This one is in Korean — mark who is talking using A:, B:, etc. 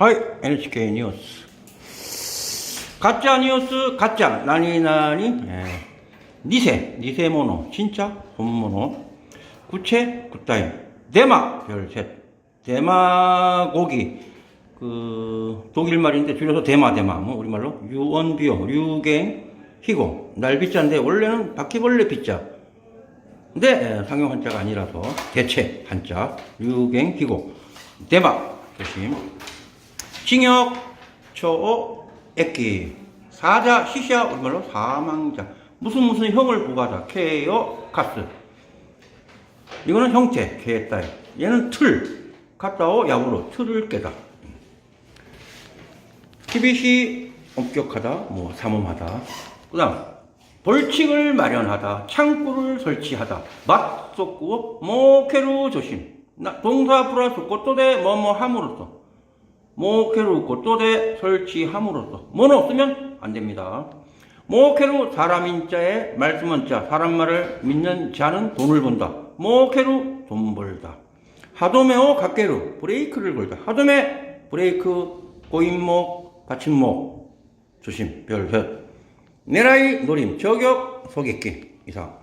A: はい、NHK ニュース。가짜 뉴스, 가짜, 나니, 나니, 예. 니세, 니세모노, 진짜, 본모노, 구체, 굿타임, 대마, 별셋, 대마고기, 그, 독일 말인데 줄여서 대마, 대마, 뭐, 우리말로, 유언비어, 류갱, 희고, 날비자인데, 원래는 바퀴벌레 비자. 근데, 예, 상용 한자가 아니라서, 대체 한자, 류갱, 희고, 대마, 조심. 징역, 초오, 액기, 사자, 시샤, 우리말로 사망자. 무슨 무슨 형을 부과하다. 케어, 카스. 이거는 형태, 개따이. 얘는 틀. 갔다오, 야구로. 틀을 깨다. 티빗이 엄격하다, 뭐, 삼엄하다. 그 다음, 벌칙을 마련하다, 창구를 설치하다, 맛 쏟고, 모케루 조심. 나, 동사 플러스 꽃도대 뭐뭐 함으로써. 모케루 꽃도대 설치함으로써. 뭐는 없으면 안 됩니다. 모케루 사람인자에 말씀한자, 사람 말을 믿는 자는 돈을 번다. 모케루 돈 벌다. 하도메오 각계루 브레이크를 걸다. 하도메 브레이크 고인목 받침목 조심 별별 내라이 노림 저격 소개기 이상